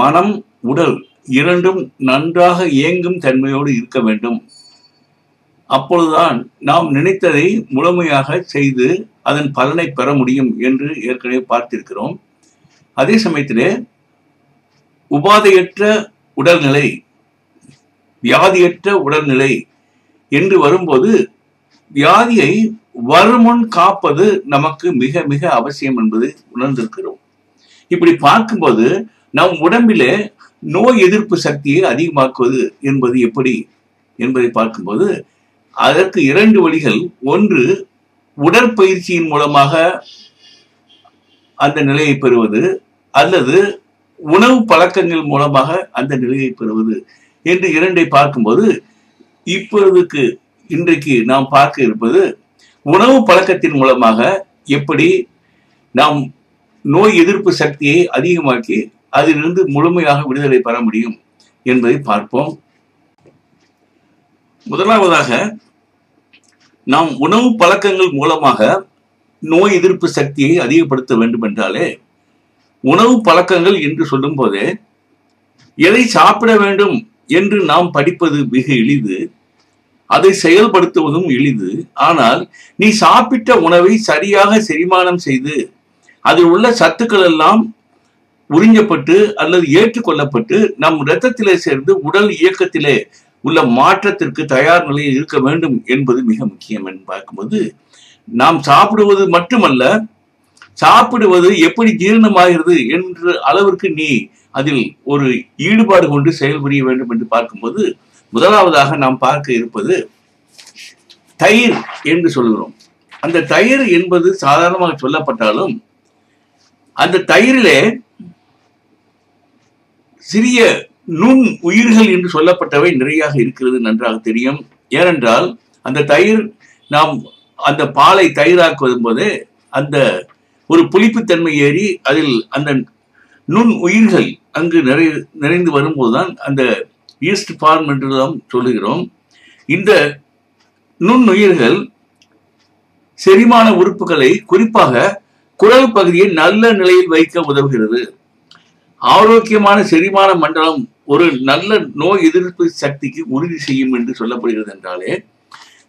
மனம் உடல் இரண்டும் நன்றாக இயங்கும் தன்மையோடு இருக்க வேண்டும். அப்பொழுதுதான் நாம் நினைத்ததை முழுமையாக செய்து அதன் பலனை பெற முடியும் என்று ஏற்கனவே பார்த்திருக்கிறோம். அதே சமயத்திலே உபாதையற்ற உடல்நிலை வியாதியற்ற உடல்நிலை என்று வரும்போது வியாதியை வருமுன் காப்பது நமக்கு மிக மிக அவசியம் என்பதை உணர்ந்திருக்கிறோம். இப்படி பார்க்கும்போது நம் உடம்பிலே நோய் எதிர்ப்பு சக்தியை அதிகமாக்குவது என்பது எப்படி என்பதை பார்க்கும்போது அதற்கு இரண்டு வழிகள். ஒன்று உடற்பயிற்சியின் மூலமாக அந்த நிலையை பெறுவது அல்லது உணவு பழக்கங்கள் மூலமாக அந்த நிலையை பெறுவது என்று இரண்டை பார்க்கும்போது இப்பொழுதுக்கு இன்றைக்கு நாம் பார்க்க இருப்பது உணவு பழக்கத்தின் மூலமாக எப்படி நாம் நோய் எதிர்ப்பு சக்தியை அதிகமாக்கி அதிலிருந்து முழுமையாக விடுதலை பெற முடியும் என்பதை பார்ப்போம். முதலாவதாக நாம் உணவு பழக்கங்கள் மூலமாக நோய் எதிர்ப்பு சக்தியை அதிகப்படுத்த வேண்டும் என்றாலே உணவு பழக்கங்கள் என்று சொல்லும் போதே எதை சாப்பிட வேண்டும் என்று நாம் படிப்பது மிக எளிது அதை செயல்படுத்துவதும் எளிது. ஆனால் நீ சாப்பிட்ட உணவை சரியாக செரிமானம் செய்து அதில் உள்ள சத்துக்கள் எல்லாம் உறிஞ்சப்பட்டு அல்லது ஏற்றுக்கொள்ளப்பட்டு நம் இரத்தத்திலே சேர்ந்து உடல் இயக்கத்திலே உள்ள மாற்றத்திற்கு தயார் நிலையில் இருக்க வேண்டும் என்பது மிக முக்கியம் என்று பார்க்கும்போது நாம் சாப்பிடுவது மட்டுமல்ல சாப்பிடுவது எப்படி ஜீரணமாகிறது என்ற அளவிற்கு நீ அதில் ஒரு ஈடுபாடு கொண்டு செயல்புரிய வேண்டும் என்று பார்க்கும்போது முதலாவதாக நாம் பார்க்க இருப்பது தயிர் என்று சொல்கிறோம். அந்த தயிர் என்பது சாதாரணமாக சொல்லப்பட்டாலும் அந்த தயிரிலே சிறிய நுண் உயிர்கள் என்று சொல்லப்பட்டவை நிறையாக இருக்கிறது நன்றாக தெரியும். ஏனென்றால் அந்த தயிர் நாம் அந்த பாலை தயிராக்குவதும் போதே அந்த ஒரு புளிப்புத்தன்மை ஏறி அதில் அந்த நுண் உயிர்கள் அங்கு நிறை நிறைந்து வரும்போதுதான் அந்த ஈஸ்ட் ஃபார்ம் என்று நாம் சொல்லுகிறோம். இந்த நுண்ணுயிர்கள் செரிமான உறுப்புகளை குறிப்பாக குரல் பகுதியை நல்ல நிலையில் வைக்க உதவுகிறது. ஆரோக்கியமான செரிமான மண்டலம் ஒரு நல்ல நோய் எதிர்ப்பு சக்திக்கு உறுதி செய்யும் என்று சொல்லப்படுகிறது என்றாலே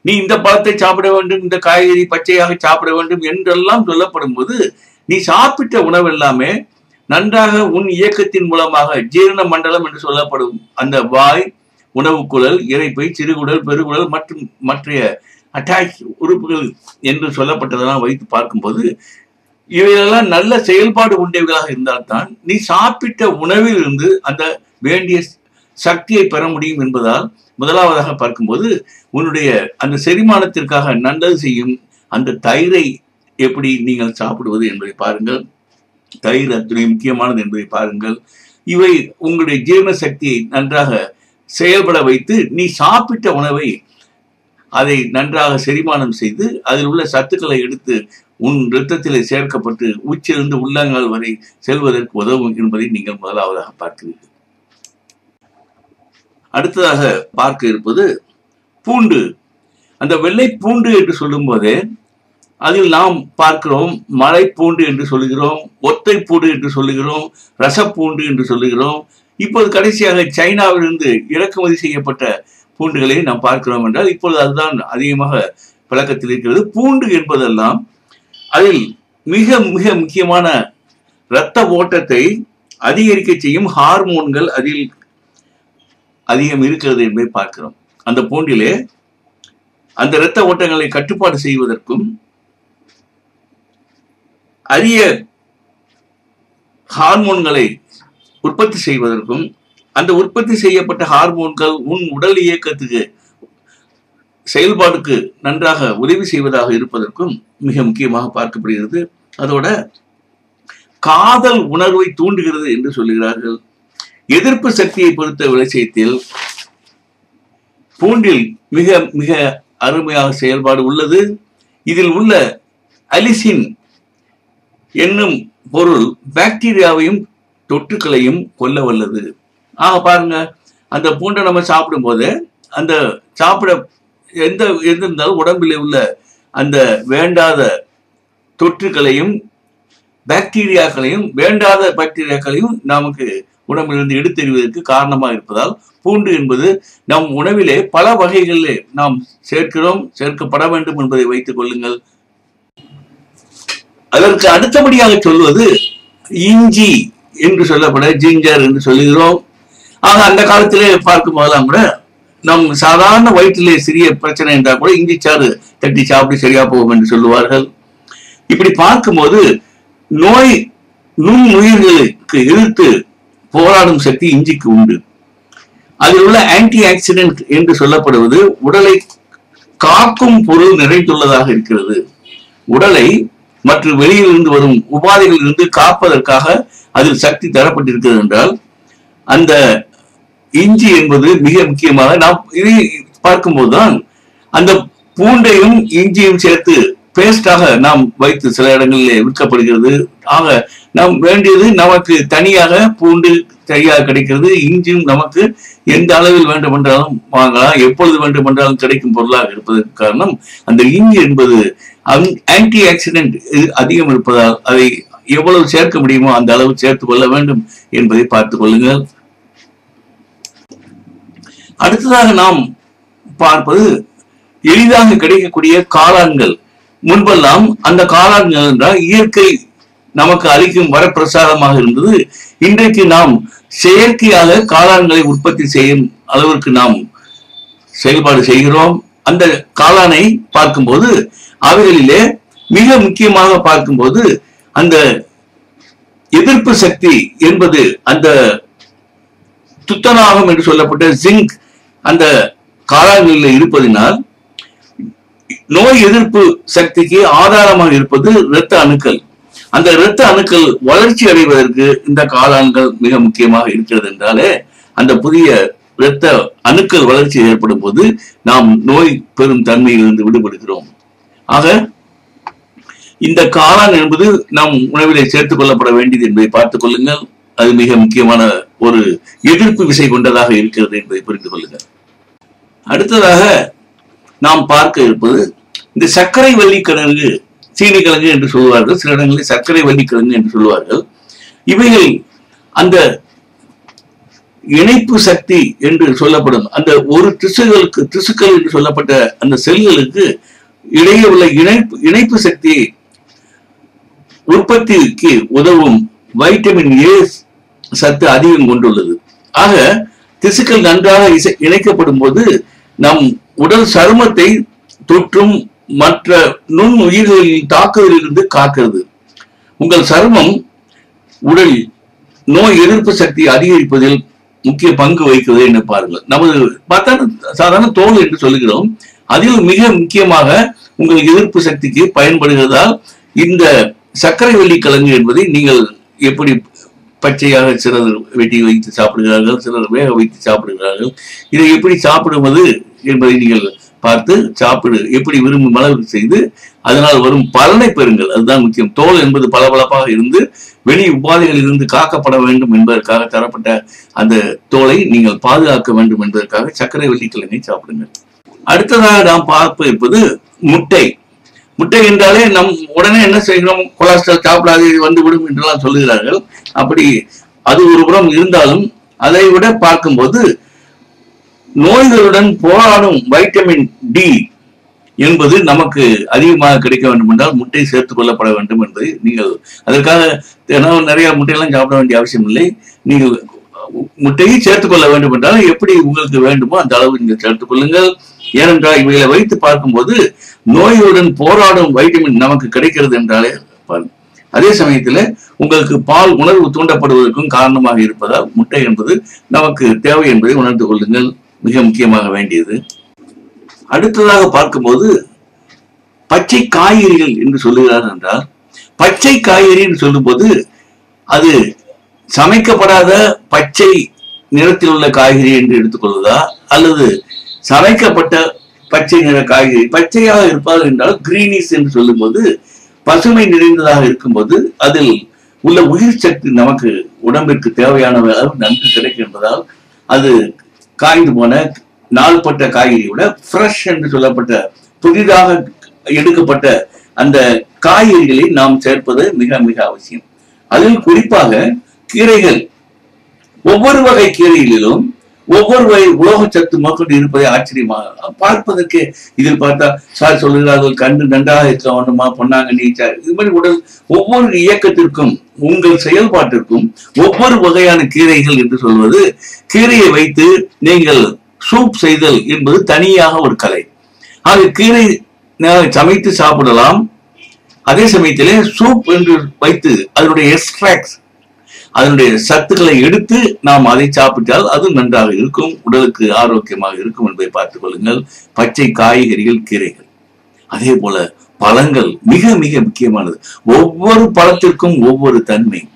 நீ இந்த பழத்தை சாப்பிட வேண்டும் இந்த காய்கறி பச்சையாக சாப்பிட வேண்டும் என்றெல்லாம் சொல்லப்படும் போது நீ சாப்பிட்ட உணவு எல்லாமே நன்றாக உன் இயக்கத்தின் மூலமாக ஜீரண மண்டலம் என்று சொல்லப்படும் அந்த வாய் உணவு குழல் இறைப்பை சிறுகுடல் பெருகுடல் மற்றும் மற்றைய அட்டாச் உறுப்புகள் என்று சொல்லப்பட்டதெல்லாம் வைத்து பார்க்கும்போது இவையெல்லாம் நல்ல செயல்பாடு உடையவர்களாக இருந்தால்தான் நீ சாப்பிட்ட உணவில் இருந்து அந்த வேண்டிய சக்தியை பெற முடியும் என்பதால் முதலாவதாக பார்க்கும்போது உன்னுடைய அந்த செரிமானத்திற்காக நல்லது செய்யும் அந்த தயிரை எப்படி நீங்கள் சாப்பிடுவது என்பதை பாருங்கள். தயிர் அத்துணை முக்கியமானது என்பதை பாருங்கள். இவை உங்களுடைய ஜீரண சக்தியை நன்றாக செயல்பட வைத்து நீ சாப்பிட்ட உணவை அதை நன்றாக செரிமானம் செய்து அதில் உள்ள சத்துக்களை எடுத்து உன் இரத்தத்திலே சேர்க்கப்பட்டு உச்சிலிருந்து உள்ளங்கால் வரை செல்வதற்கு உதவும் என்பதை நீங்கள் முதலாவதாக பார்க்கிறீர்கள். அடுத்ததாக பார்க்க இருப்பது பூண்டு. அந்த வெள்ளை பூண்டு என்று சொல்லும் போதே அதில் நாம் பார்க்கிறோம் மலை பூண்டு என்று சொல்லுகிறோம் ஒத்தை பூண்டு என்று சொல்லுகிறோம் ரசப்பூண்டு என்று சொல்லுகிறோம். இப்போது கடைசியாக சைனாவிலிருந்து இறக்குமதி செய்யப்பட்ட பூண்டுகளை நாம் பார்க்கிறோம் என்றால் இப்பொழுது அதுதான் அதிகமாக பழக்கத்தில் இருக்கிறது. பூண்டு என்பதெல்லாம் அதில் மிக மிக முக்கியமான இரத்த ஓட்டத்தை அதிகரிக்க செய்யும் ஹார்மோன்கள் அதில் அதிகம் இருக்கிறது என்பதை பார்க்கிறோம். அந்த பூண்டிலே அந்த இரத்த ஓட்டங்களை கட்டுப்பாடு செய்வதற்கும் அரிய ஹார்மோன்களை உற்பத்தி செய்வதற்கும் அந்த உற்பத்தி செய்யப்பட்ட ஹார்மோன்கள் உன் உடல் இயக்கத்துக்கு செயல்பாடுக்கு நன்றாக உதவி செய்வதாக இருப்பதற்கும் மிக முக்கியமாக பார்க்கப்படுகிறது. அதோட காதல் உணர்வை தூண்டுகிறது என்று சொல்லுகிறார்கள். எதிர்ப்பு சக்தியை பொறுத்த விஷயத்தில் பூண்டில் மிக மிக அருமையாக செயல்பாடு உள்ளது. இதில் உள்ள அலிசின் என்னும் பொருள் பாக்டீரியாவையும் தொற்றுக்களையும் கொல்ல வல்லது. ஆக பாருங்க அந்த பூண்டை நம்ம சாப்பிடும் போது அந்த சாப்பிட எந்த எந்த இருந்தாலும் உடம்பில் உள்ள அந்த வேண்டாத தொற்றுக்களையும் பாக்டீரியாக்களையும் வேண்டாத பாக்டீரியாக்களையும் நமக்கு உடம்பிலிருந்து எடுத்தெறிவதற்கு காரணமாக இருப்பதால் பூண்டு என்பது நம் உணவிலே பல வகைகளிலே நாம் சேர்க்கிறோம் சேர்க்கப்பட வேண்டும் என்பதை வைத்துக் கொள்ளுங்கள். அதற்கு அடுத்தபடியாக சொல்வது இஞ்சி என்று சொல்லப்பட ஜிஞ்சர் என்று சொல்லுகிறோம் ஆக அந்த காலத்திலே பார்க்கும் போதெல்லாம் கூட நம் சாதாரண வயிற்றிலே சிறிய பிரச்சனை என்றால் கூட இஞ்சி சாறு தட்டி சாப்பிட்டு சரியா போகும் என்று சொல்லுவார்கள். இப்படி பார்க்கும்போது நோய் நுண்ணுயிர்களுக்கு எதிர்த்து போராடும் சக்தி இஞ்சிக்கு உண்டு. அதில் உள்ள ஆன்டி ஆக்சிடென்ட் என்று சொல்லப்படுவது உடலை காக்கும் பொருள் நிறைந்துள்ளதாக இருக்கிறது. உடலை மற்றும் வெளியில் இருந்து வரும் உபாதைகளிலிருந்து காப்பதற்காக அதில் சக்தி தரப்பட்டிருக்கிறது என்றால் அந்த இஞ்சி என்பது மிக முக்கியமாக நாம் இதை பார்க்கும்போதுதான் அந்த பூண்டையும் இஞ்சியும் சேர்த்து பேஸ்டாக நாம் வைத்து சில இடங்களிலே விற்கப்படுகிறது. ஆக நாம் வேண்டியது நமக்கு தனியாக பூண்டு தனியாக கிடைக்கிறது. இஞ்சியும் நமக்கு எந்த அளவில் வேண்டுமென்றாலும் வாங்கலாம். எப்பொழுது வேண்டுமென்றாலும் கிடைக்கும் பொருளாக இருப்பதற்கு காரணம் அந்த இஞ்சி என்பது ஆன்டி ஆக்சிடென்ட் அதிகம் இருப்பதால் அதை எவ்வளவு சேர்க்க முடியுமோ அந்த அளவு சேர்த்து கொள்ள வேண்டும் என்பதை பார்த்துக் கொள்ளுங்கள். அடுத்ததாக நாம் பார்ப்பது எளிதாக கிடைக்கக்கூடிய காளான்கள். முன்பெல்லாம் அந்த காளான்கள் என்றால் இயற்கை நமக்கு அளிக்கும் வரப்பிரசாதமாக இருந்தது. இன்றைக்கு நாம் செயற்கையாக காளான்களை உற்பத்தி செய்யும் அளவிற்கு நாம் செயல்பாடு செய்கிறோம். அந்த காளானை பார்க்கும்போது அவைகளிலே மிக முக்கியமாக பார்க்கும்போது அந்த எதிர்ப்பு சக்தி என்பது அந்த துத்தநாகம் என்று சொல்லப்பட்ட ஜிங்க் அந்த காளான்களில் இருப்பதினால் நோய் எதிர்ப்பு சக்திக்கு ஆதாரமாக இருப்பது இரத்த அணுக்கள். அந்த இரத்த அணுக்கள் வளர்ச்சி அடைவதற்கு இந்த காளான்கள் மிக முக்கியமாக இருக்கிறது என்றாலே அந்த புதிய இரத்த அணுக்கள் வளர்ச்சி ஏற்படும் போது நாம் நோய் பெறும் தன்மையிலிருந்து விடுபடுகிறோம். ஆக இந்த காளான் என்பது நம் உணவிலே சேர்த்துக் கொள்ளப்பட வேண்டியது என்பதை பார்த்துக் கொள்ளுங்கள். அது மிக முக்கியமான ஒரு எதிர்ப்பு விசை கொண்டதாக இருக்கிறது என்பதை புரிந்து கொள்ளுங்கள். அடுத்ததாக நாம் பார்க்க இருப்பது இந்த சர்க்கரை வள்ளிக்கிழங்கு சீனிக்கிழங்கு என்று சொல்லுவார்கள். சில இடங்களில் சர்க்கரை வள்ளிக்கிழங்கு என்று சொல்லுவார்கள். இவைகள் அந்த இணைப்பு சக்தி என்று சொல்லப்படும் அந்த ஒரு திசுகளுக்கு திசுக்கள் என்று சொல்லப்பட்ட அந்த செல்களுக்கு இடையே உள்ள இணைப்பு இணைப்பு சக்தி உற்பத்திக்கு உதவும் வைட்டமின் ஏ சத்து அதிகம் கொண்டுள்ளது. ஆக திசுக்கள் நன்றாக இசை- இணைக்கப்படும் போது நம் உடல் சருமத்தை தொற்றும் மற்ற நுண் உயிர்களின் தாக்குதலிலிருந்து காக்கிறது. உங்கள் சருமம் உடல் நோய் எதிர்ப்பு சக்தி அதிகரிப்பதில் முக்கிய பங்கு வகிக்கிறது என்று பாருங்கள். நமது பார்த்தா சாதாரண தோல் என்று சொல்லுகிறோம். அதில் மிக முக்கியமாக உங்கள் எதிர்ப்பு சக்திக்கு பயன்படுகிறதால் இந்த சர்க்கரை வெள்ளிக்கிழங்கு என்பதை நீங்கள் எப்படி பச்சையாக சிலர் வெட்டி வைத்து சாப்பிடுகிறார்கள் சிலர் வேக வைத்து சாப்பிடுகிறார்கள். இதை எப்படி சாப்பிடுவது என்பதை நீங்கள் பார்த்து சாப்பிடு எப்படி விரும்பும் அளவுக்கு செய்து அதனால் வரும் பலனை பெறுங்கள். அதுதான் முக்கியம். தோல் என்பது பளபளப்பாக இருந்து வெளி உபாதைகளில் இருந்து காக்கப்பட வேண்டும் என்பதற்காக தரப்பட்ட அந்த தோலை நீங்கள் பாதுகாக்க வேண்டும் என்பதற்காக சர்க்கரை வெள்ளிக்கிழங்கை சாப்பிடுங்கள். அடுத்ததாக நாம் பார்ப்பது இருப்பது முட்டை. முட்டை என்றாலே நம் உடனே என்ன செய்கிறோம்? கொலஸ்ட்ரால் சாப்பிடாது வந்துவிடும் வந்து விடும் என்றெல்லாம் சொல்லுகிறார்கள். அப்படி அது ஒரு புறம் இருந்தாலும் அதை விட பார்க்கும்போது நோய்களுடன் போராடும் வைட்டமின் டி என்பது நமக்கு அதிகமாக கிடைக்க வேண்டும் என்றால் முட்டை சேர்த்துக் கொள்ளப்பட வேண்டும் என்பதை நீங்கள் அதற்காக தினம் நிறைய முட்டையெல்லாம் சாப்பிட வேண்டிய அவசியம் இல்லை. நீங்கள் முட்டையை சேர்த்துக் கொள்ள வேண்டும் என்றால் எப்படி உங்களுக்கு வேண்டுமோ அந்த அளவு நீங்கள் சேர்த்துக் கொள்ளுங்கள். ஏனென்றால் இவைகளை வைத்து பார்க்கும்போது நோயுடன் போராடும் வைட்டமின் நமக்கு கிடைக்கிறது என்றாலே அதே சமயத்துல உங்களுக்கு பால் உணர்வு தூண்டப்படுவதற்கும் காரணமாக இருப்பதால் முட்டை என்பது நமக்கு தேவை என்பதை உணர்ந்து கொள்ளுங்கள். மிக முக்கியமாக வேண்டியது. அடுத்ததாக பார்க்கும்போது பச்சை காய்கறிகள் என்று சொல்லுகிறார் என்றால் பச்சை காய்கறி என்று சொல்லும்போது அது சமைக்கப்படாத பச்சை நிறத்தில் உள்ள காய்கறி என்று எடுத்துக்கொள்வதா அல்லது சமைக்கப்பட்ட பச்சை நிற காய்கறி பச்சையாக இருப்பார்கள் என்றால் கிரீனிஸ் என்று சொல்லும்போது பசுமை நிறைந்ததாக இருக்கும்போது அதில் உள்ள உயிர் சக்தி நமக்கு உடம்பிற்கு தேவையான அளவு நன்கு கிடைக்கும் என்பதால் அது காய்ந்து போன நாள்பட்ட காய்கறியோட விட ஃப்ரெஷ் என்று சொல்லப்பட்ட புதிதாக எடுக்கப்பட்ட அந்த காய்கறிகளை நாம் சேர்ப்பது மிக மிக அவசியம். அதில் குறிப்பாக கீரைகள். ஒவ்வொரு வகை கீரைகளிலும் ஒவ்வொரு வகை உலோகச்சத்து மக்கள் இருப்பதை ஆச்சரியமாக பார்ப்பதற்கு இதில் பார்த்தா சார் சொல்லுகிறார்கள் கண்டு நன்றாக இருக்க வேண்டுமா? பொன்னாங்க நீச்சார் இது மாதிரி உடல் ஒவ்வொரு இயக்கத்திற்கும் உங்கள் செயல்பாட்டிற்கும் ஒவ்வொரு வகையான கீரைகள் என்று சொல்வது கீரையை வைத்து நீங்கள் சூப் செய்தல் என்பது தனியாக ஒரு கலை. அது கீரை சமைத்து சாப்பிடலாம். அதே சமயத்திலே சூப் என்று வைத்து அதனுடைய எக்ஸ்ட்ராக்ட் அதனுடைய சத்துக்களை எடுத்து நாம் அதை சாப்பிட்டால் அது நன்றாக இருக்கும் உடலுக்கு ஆரோக்கியமாக இருக்கும் என்பதை பார்த்துக் கொள்ளுங்கள். பச்சை காய்கறிகள் கீரைகள். அதே போல பழங்கள் மிக மிக முக்கியமானது. ஒவ்வொரு பழத்திற்கும் ஒவ்வொரு தன்மை.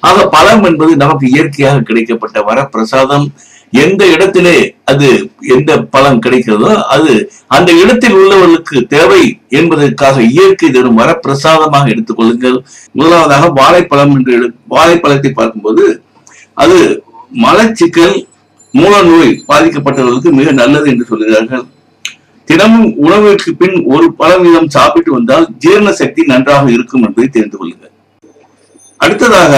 ஆக பழம் என்பது நமக்கு இயற்கையாக கிடைக்கப்பட்ட வரப்பிரசாதம். எந்த இடத்திலே அது எந்த பழம் கிடைக்கிறதோ அது அந்த இடத்தில் உள்ளவர்களுக்கு தேவை என்பதற்காக இயற்கை தரும் வரப்பிரசாதமாக எடுத்துக்கொள்ளுங்கள் முதலாவதாக வாழைப்பழம் என்று எடு வாழைப்பழத்தை பார்க்கும்போது அது மலச்சிக்கல் மூல நோய் பாதிக்கப்பட்டவர்களுக்கு மிக நல்லது என்று சொல்கிறார்கள். தினமும் உணவிற்கு பின் ஒரு பழம் வீதம் சாப்பிட்டு வந்தால் ஜீரண சக்தி நன்றாக இருக்கும் என்பதை தெரிந்து கொள்ளுங்கள். அடுத்ததாக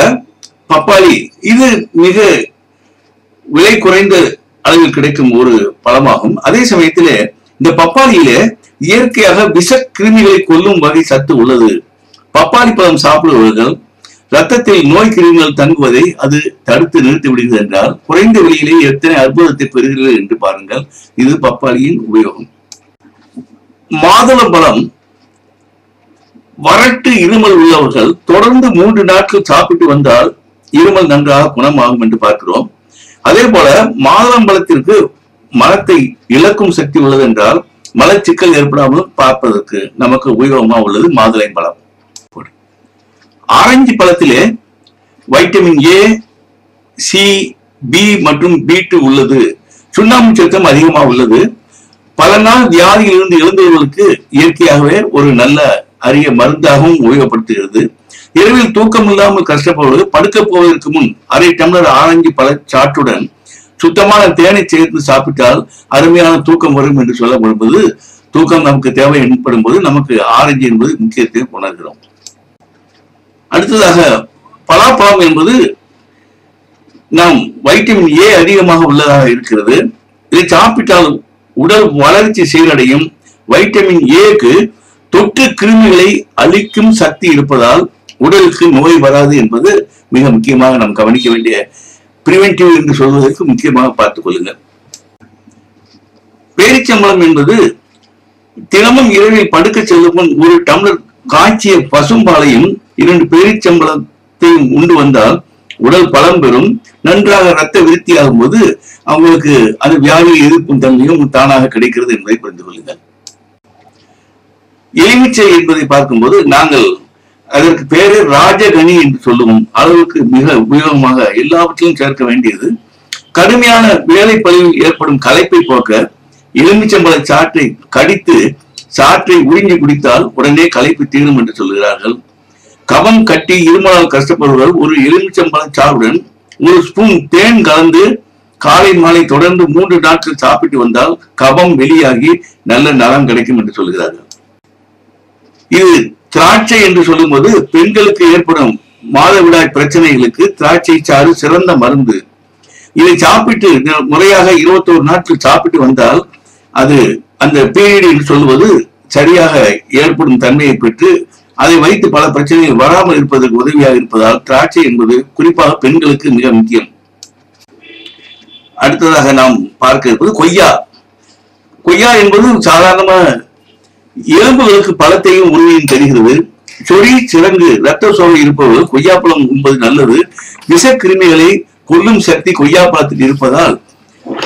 பப்பாளி. இது மிக விலை குறைந்த அளவில் கிடைக்கும் ஒரு பழமாகும். அதே சமயத்திலே இந்த பப்பாளியிலே இயற்கையாக விஷ கிருமிகளை கொல்லும் வகை சத்து உள்ளது. பப்பாளி பழம் சாப்பிடுபவர்கள் ரத்தத்தில் நோய் கிருமிகள் தங்குவதை அது தடுத்து நிறுத்தி விடுகிறது என்றால் குறைந்த விலையிலே எத்தனை அற்புதத்தை பெறுகிறது என்று பாருங்கள். இது பப்பாளியின் உபயோகம். மாதுள பழம் வறட்டு இருமல் உள்ளவர்கள் தொடர்ந்து மூன்று நாட்கள் சாப்பிட்டு வந்தால் இருமல் நன்றாக குணமாகும் என்று பார்க்கிறோம். அதே போல மாதுளம்பழத்திற்கு மலத்தை இழக்கும் சக்தி உள்ளது என்றால் மலச்சிக்கல் ஏற்படாமலும் பார்ப்பதற்கு நமக்கு உபயோகமா உள்ளது மாதுளை பழம். ஆரஞ்சு பழத்திலே வைட்டமின் ஏ சி பி மற்றும் பி டூ உள்ளது. சுண்ணாம்பு சத்தம் அதிகமா உள்ளது. பல நாள் வியாதியிலிருந்து எழுந்தவர்களுக்கு இயற்கையாகவே ஒரு நல்ல அரிய மருந்தாகவும் உபயோகப்படுத்துகிறது. இரவில் தூக்கம் இல்லாமல் கஷ்டப்படுவது படுக்க போவதற்கு முன் அரை டம்ளர் ஆரஞ்சு பழ சாற்றுடன் சுத்தமான தேனை சேர்த்து சாப்பிட்டால் அருமையான தூக்கம் வரும் என்று சொல்லப்படுவது தூக்கம் நமக்கு தேவை ஏற்படும் போது நமக்கு ஆரஞ்சு என்பது முக்கியத்தை உணர்கிறோம் அடுத்ததாக பலாப்பழம் என்பது நாம் வைட்டமின் ஏ அதிகமாக உள்ளதாக இருக்கிறது. இதை சாப்பிட்டால் உடல் வளர்ச்சி சீரடையும். வைட்டமின் ஏக்கு தொற்று கிருமிகளை அழிக்கும் சக்தி இருப்பதால் உடலுக்கு நோய் வராது என்பது மிக முக்கியமாக நாம் கவனிக்க வேண்டிய பிரிவென்டிவ் என்று சொல்வதற்கு முக்கியமாக பார்த்துக் கொள்ளுங்கள். பேரிச்சம்பளம் என்பது தினமும் இரவில் படுக்க செல்லும் முன் ஒரு டம்ளர் காய்ச்சிய பசும்பாலையும் இரண்டு பேரிச்சம்பளத்தையும் உண்டு வந்தால் உடல் பலம் பெறும். நன்றாக ரத்த விருத்தியாகும் போது அவங்களுக்கு அது வியாதியை எதிர்க்கும் தன்மையும் தானாக கிடைக்கிறது என்பதை புரிந்து கொள்ளுங்கள். எலுமிச்சை என்பதை பார்க்கும்போது நாங்கள் அதற்கு பேரு ராஜகனி என்று சொல்லுவோம். அளவுக்கு மிக உபயோகமாக எல்லாவற்றையும் சேர்க்க வேண்டியது. கடுமையான வேலை பழிவில் ஏற்படும் கலைப்பை போக்க எலுமிச்சம்பழ சாற்றை கடித்து சாற்றை உறிஞ்சி குடித்தால் உடனே களைப்பு தீரும் என்று சொல்கிறார்கள். கவம் கட்டி இருமலால் கஷ்டப்படுவர்கள் ஒரு எலுமிச்சம்பழ சாறுடன் ஒரு ஸ்பூன் தேன் கலந்து காலை மாலை தொடர்ந்து மூன்று நாட்கள் சாப்பிட்டு வந்தால் கபம் வெளியாகி நல்ல நலம் கிடைக்கும் என்று சொல்கிறார்கள். இது திராட்சை என்று சொல்லும்போது பெண்களுக்கு ஏற்படும் மாதவிடாய் பிரச்சனைகளுக்கு திராட்சை சாறு சிறந்த மருந்து. இதை சாப்பிட்டு முறையாக இருபத்தோரு நாட்கள் சாப்பிட்டு வந்தால் அது அந்த பீரியட் என்று சொல்லுவது சரியாக ஏற்படும் தன்மையை பெற்று அதை வைத்து பல பிரச்சனைகள் வராமல் இருப்பதற்கு உதவியாக இருப்பதால் திராட்சை என்பது குறிப்பாக பெண்களுக்கு மிக முக்கியம். அடுத்ததாக நாம் பார்க்க இருப்பது கொய்யா. கொய்யா என்பது சாதாரணமாக எலும்புகளுக்கு பழத்தையும் உருவையும் தருகிறது. சொறி சிறங்கு இரத்த சோகை இருப்பவர்கள் கொய்யாப்பழம் உண்பது நல்லது. விஷக்கிருமிகளை கொல்லும் சக்தி கொய்யாப்பழத்தில் இருப்பதால்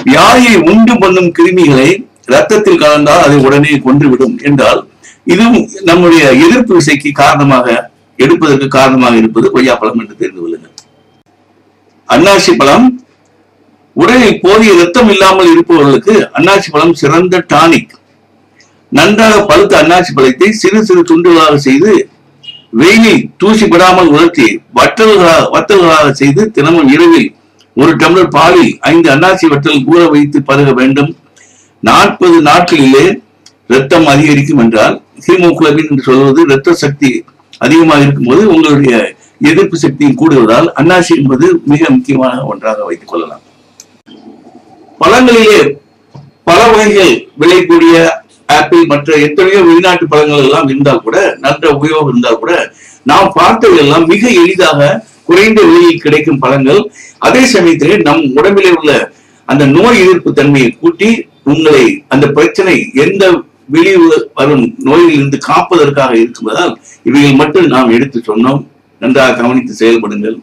வியாதியை உண்டு பண்ணும் கிருமிகளை ரத்தத்தில் கலந்தால் அதை உடனே கொன்றுவிடும் என்றால் இதுவும் நம்முடைய எதிர்ப்பு விசைக்கு காரணமாக எடுப்பதற்கு காரணமாக இருப்பது கொய்யாப்பழம் என்று தெரிந்து கொள்ளுங்கள். அன்னாசி பழம். உடலில் போதிய ரத்தம் இல்லாமல் இருப்பவர்களுக்கு அன்னாசி பழம் சிறந்த டானிக். நன்றாக பழுத்த அன்னாசி பழத்தை சிறு சிறு துண்டுகளாக செய்து வெயிலில் தூசிப்படாமல் உலர்த்தி வட்டல்களாக வத்தல்களாக செய்து தினமும் இரவில் ஒரு டம்ளர் பாலில் ஐந்து அன்னாசி வட்டல் ஊற வைத்து பருக வேண்டும். நாற்பது நாட்களிலே ரத்தம் அதிகரிக்கும் என்றால் ஹீமோகுளோபின் என்று சொல்வது இரத்த சக்தி அதிகமாக இருக்கும்போது உங்களுடைய எதிர்ப்பு சக்தியும் கூடுவதால் அன்னாசி என்பது மிக முக்கியமான ஒன்றாக வைத்துக் கொள்ளலாம். பழங்களிலே பல வகைகள் விளையக்கூடிய ஆப்பிள் மற்ற எத்தனையோ வெளிநாட்டு பழங்கள் எல்லாம் இருந்தால் கூட நல்ல உபயோகம் இருந்தால் கூட நாம் பார்த்தது எல்லாம் மிக எளிதாக குறைந்த விலையில் கிடைக்கும் பழங்கள். அதே சமயத்திலே நம் உடம்பிலே உள்ள அந்த நோய் எதிர்ப்பு தன்மையை கூட்டி உங்களை அந்த பிரச்சனை எந்த வெளியே வரும் நோயிலிருந்து காப்பதற்காக இருக்குவதால் இவைகள் மட்டும் நாம் எடுத்து சொன்னோம். நன்றாக கவனித்து செயல்படுங்கள்.